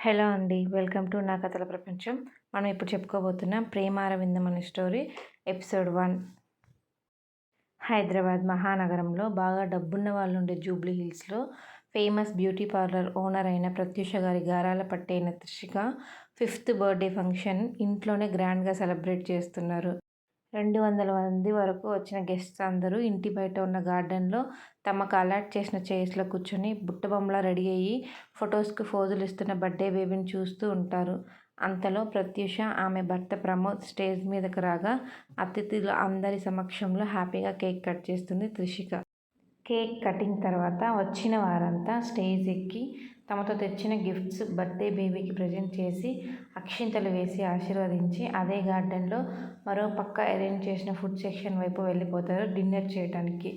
Hello అండి. Welcome to నా కథల ప్రపంచం. మనం ఇప్పుడు చెప్పుకోబోతున్నాం ప్రేమారవిందం అనే స్టోరీ ఎపిసోడ్ వన్. హైదరాబాద్ మహానగరంలో బాగా డబ్బున్న వాళ్ళు ఉండే జూబ్లీ హిల్స్లో ఫేమస్ బ్యూటీ పార్లర్ ఓనర్ అయిన ప్రత్యూష గారి గారాల పట్టైన త్రిషిక ఫిఫ్త్ బర్త్డే ఫంక్షన్ ఇంట్లోనే గ్రాండ్గా సెలబ్రేట్ చేస్తున్నారు. రెండు వందల మంది వరకు వచ్చిన గెస్ట్స్ అందరూ ఇంటి బయట ఉన్న గార్డెన్లో తమకు అలాట్ చేసిన చైర్స్లో కూర్చొని బుట్టబొమ్మలా రెడీ అయ్యి ఫొటోస్కి ఫోజులు ఇస్తున్న బర్త్డే బేబీని చూస్తూ ఉంటారు. అంతలో ప్రత్యూష ఆమె భర్త ప్రమోద్ స్టేజ్ మీదకు రాగా అతిథులు అందరి సమక్షంలో హ్యాపీగా కేక్ కట్ చేస్తుంది త్రిషిక. కేక్ కటింగ్ తర్వాత వచ్చిన వారంతా స్టేజ్ ఎక్కి తమతో తెచ్చిన గిఫ్ట్స్ బర్త్డే బేబీకి ప్రజెంట్ చేసి అక్షింతలు వేసి ఆశీర్వదించి అదే గార్డెన్లో మరో పక్క అరేంజ్ చేసిన ఫుడ్ సెక్షన్ వైపు వెళ్ళిపోతారు డిన్నర్ చేయడానికి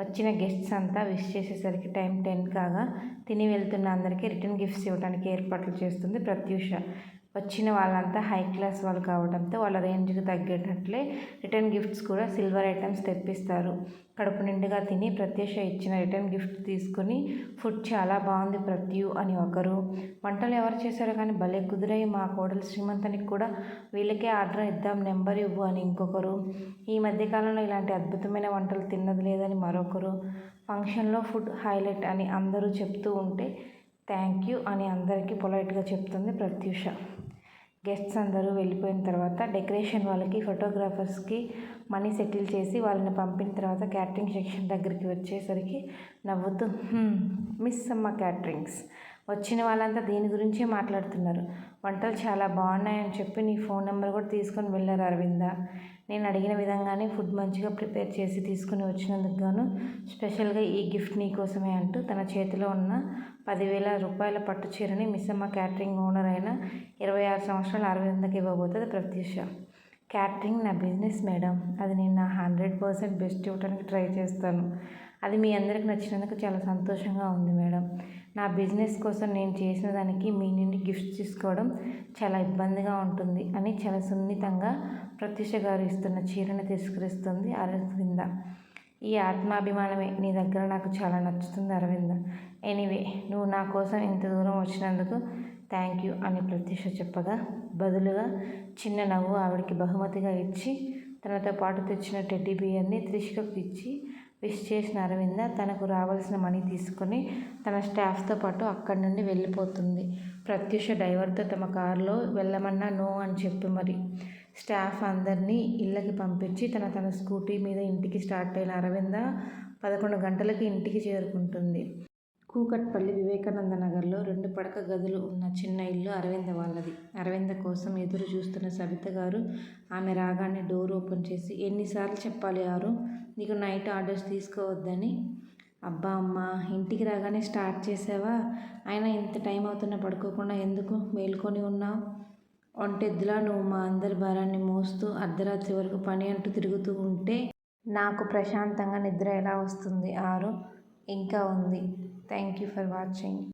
వచ్చిన గెస్ట్స్ అంతా విష్ చేసేసరికి టైం టెన్ కాగా తిని వెళ్తున్న అందరికీ రిటర్న్ గిఫ్ట్స్ ఇవ్వడానికి ఏర్పాట్లు చేస్తుంది ప్రత్యూష. వచ్చిన వాళ్ళంతా హై క్లాస్ వాళ్ళు కావడంతో వాళ్ళ రేంజ్కి తగ్గేటట్లే రిటర్న్ గిఫ్ట్స్ కూడా సిల్వర్ ఐటమ్స్ తెప్పిస్తారు. కడుపు నిండుగా తిని ప్రత్యూష ఇచ్చిన రిటర్న్ గిఫ్ట్ తీసుకుని ఫుడ్ చాలా బాగుంది ప్రత్యు అని ఒకరు. వంటలు ఎవరు చేశారో కానీ భలే కుదిరాయి మా కోడలు శ్రీమంతానికి కూడా వీళ్ళకే ఆర్డర్ ఇద్దాం నెంబర్ ఇవ్వు అని ఇంకొకరు. ఈ మధ్యకాలంలో ఇలాంటి అద్భుతమైన వంటలు తిన్నది లేదని మరొకరు. ఫంక్షన్లో ఫుడ్ హైలైట్ అని అందరూ చెప్తూ ఉంటే థ్యాంక్ యూ అని అందరికీ పొలైట్గా చెప్తుంది ప్రత్యూష. గెస్ట్స్ అందరూ వెళ్ళిపోయిన తర్వాత డెకరేషన్ వాళ్ళకి ఫోటోగ్రాఫర్స్కి మనీ సెటిల్ చేసి వాళ్ళని పంపిన తర్వాత క్యాటరింగ్ సెక్షన్ దగ్గరికి వచ్చేసరికి నవ్వుతూ మిస్ అమ్మ క్యాటరింగ్స్. వచ్చిన వాళ్ళంతా దీని గురించే మాట్లాడుతున్నారు. వంటలు చాలా బాగున్నాయని చెప్పి నీ ఫోన్ నెంబర్ కూడా తీసుకొని వెళ్ళారు అరవింద. నేను అడిగిన విధంగానే ఫుడ్ మంచిగా ప్రిపేర్ చేసి తీసుకుని వచ్చినందుకు గాను స్పెషల్గా ఈ గిఫ్ట్ నీకోసమే అంటూ తన చేతిలో ఉన్న పదివేల రూపాయల పట్టు చీరని మిస్సమ్మ క్యాటరింగ్ ఓనర్ అయిన ఇరవై ఆరు సంవత్సరాల అరవిందకి ఇవ్వబోతుంది ప్రత్యూష. క్యాటరింగ్ నా బిజినెస్ మేడం. అది నేను నా హండ్రెడ్ పర్సెంట్ బెస్ట్ ఇవ్వడానికి ట్రై చేస్తాను. అది మీ అందరికి నచ్చినందుకు చాలా సంతోషంగా ఉంది మేడం. నా బిజినెస్ కోసం నేను చేసిన దానికి మీ నుండి గిఫ్ట్ తీసుకోవడం చాలా ఇబ్బందిగా ఉంటుంది అని చాలా సున్నితంగా ప్రత్యూష గారు ఇస్తున్న చీరను తిరస్కరిస్తుంది అరవింద. ఈ ఆత్మాభిమానమే నీ దగ్గర నాకు చాలా నచ్చుతుంది అరవింద. ఎనీవే నువ్వు నా కోసం ఇంత దూరం వచ్చినందుకు థ్యాంక్ యూ అని ప్రత్యూష చెప్పగా బదులుగా చిన్న నవ్వు ఆవిడకి బహుమతిగా ఇచ్చి తనతో పాటు తెచ్చిన టెడ్డీ బియర్ని త్రిషికకు ఇచ్చి విష్ చేసిన అరవింద తనకు రావాల్సిన మనీ తీసుకొని తన స్టాఫ్తో పాటు అక్కడి నుండి వెళ్ళిపోతుంది. ప్రత్యూష డ్రైవర్తో తమ కారులో వెళ్ళమన్నా నో అని చెప్పి మరి స్టాఫ్ అందరినీ ఇళ్ళకి పంపించి తన తన స్కూటీ మీద ఇంటికి స్టార్ట్ అయిన అరవింద పదకొండు గంటలకి ఇంటికి చేరుకుంటుంది. కూకట్పల్లి వివేకానంద నగర్లో రెండు పడక గదులు ఉన్న చిన్న ఇల్లు అరవింద వాళ్ళది. అరవింద కోసం ఎదురు చూస్తున్న సబిత గారు ఆమె రాగానే డోర్ ఓపెన్ చేసి ఎన్నిసార్లు చెప్పాలి ఆరు? నీకు నైట్ ఆర్డర్స్ తీసుకోవద్దని? అబ్బా అమ్మ ఇంటికి రాగానే స్టార్ట్ చేసావా? అయినా ఇంత టైం అవుతున్నా పడుకోకుండా ఎందుకు మేల్కొని ఉన్నావు? ఒంటెద్దులా నువ్వు మా అందరి భారాన్ని మోస్తూ అర్ధరాత్రి వరకు పని అంటూ తిరుగుతూ ఉంటే నాకు ప్రశాంతంగా నిద్ర ఎలా వస్తుంది ఆరు? ఇంకా ఉంది. Thank you for watching